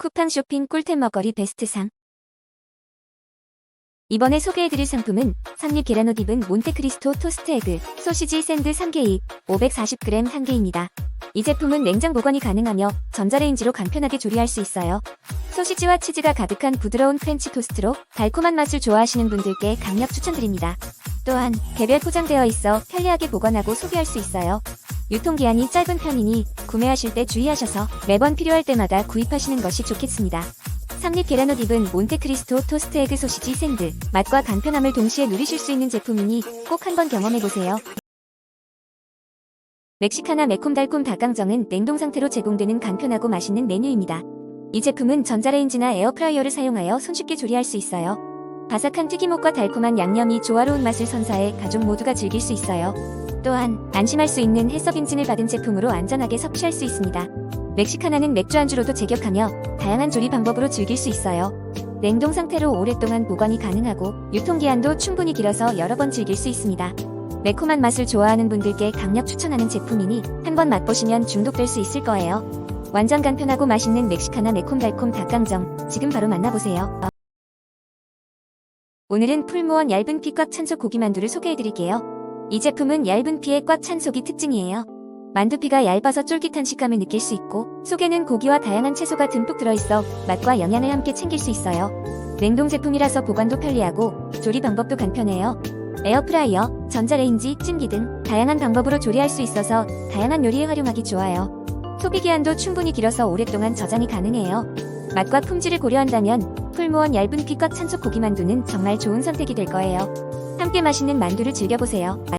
쿠팡 쇼핑 꿀템 먹거리 베스트 상 이번에 소개해드릴 상품은 삼립 계란옷 입은 몬테크리스토 토스트 에그 소시지 샌드 3개입 540g 1개입니다. 이 제품은 냉장 보관이 가능하며 전자레인지로 간편하게 조리할 수 있어요. 소시지와 치즈가 가득한 부드러운 프렌치 토스트로 달콤한 맛을 좋아하시는 분들께 강력 추천드립니다. 또한 개별 포장되어 있어 편리하게 보관하고 소비할 수 있어요. 유통기한이 짧은 편이니 구매하실 때 주의하셔서 매번 필요할 때마다 구입하시는 것이 좋겠습니다. 삼립 계란옷 입은 몬테크리스토 토스트 에그 소시지 샌드 맛과 간편함을 동시에 누리실 수 있는 제품이니 꼭 한번 경험해보세요. 멕시카나 매콤달콤 닭강정은 냉동 상태로 제공되는 간편하고 맛있는 메뉴입니다. 이 제품은 전자레인지나 에어프라이어를 사용하여 손쉽게 조리할 수 있어요. 바삭한 튀김옷과 달콤한 양념이 조화로운 맛을 선사해 가족 모두가 즐길 수 있어요. 또한 안심할 수 있는 해썹 인증을 받은 제품으로 안전하게 섭취할 수 있습니다. 멕시카나는 맥주 안주로도 제격하며 다양한 조리 방법으로 즐길 수 있어요. 냉동 상태로 오랫동안 보관이 가능하고 유통기한도 충분히 길어서 여러 번 즐길 수 있습니다. 매콤한 맛을 좋아하는 분들께 강력 추천하는 제품이니 한번 맛보시면 중독될 수 있을 거예요. 완전 간편하고 맛있는 멕시카나 매콤달콤 닭강정 지금 바로 만나보세요. 오늘은 풀무원 얇은 피꽉찬속 고기 만두를 소개해드릴게요. 이 제품은 얇은 피에 꽉 찬 속이 특징이에요. 만두피가 얇아서 쫄깃한 식감을 느낄 수 있고 속에는 고기와 다양한 채소가 듬뿍 들어있어 맛과 영양을 함께 챙길 수 있어요. 냉동 제품이라서 보관도 편리하고 조리 방법도 간편해요. 에어프라이어, 전자레인지, 찜기 등 다양한 방법으로 조리할 수 있어서 다양한 요리에 활용하기 좋아요. 소비기한도 충분히 길어서 오랫동안 저장이 가능해요. 맛과 품질을 고려한다면 풀무원 얇은 피꽉 찬속 고기 만두는 정말 좋은 선택이 될 거예요. 함께 맛있는 만두를 즐겨보세요.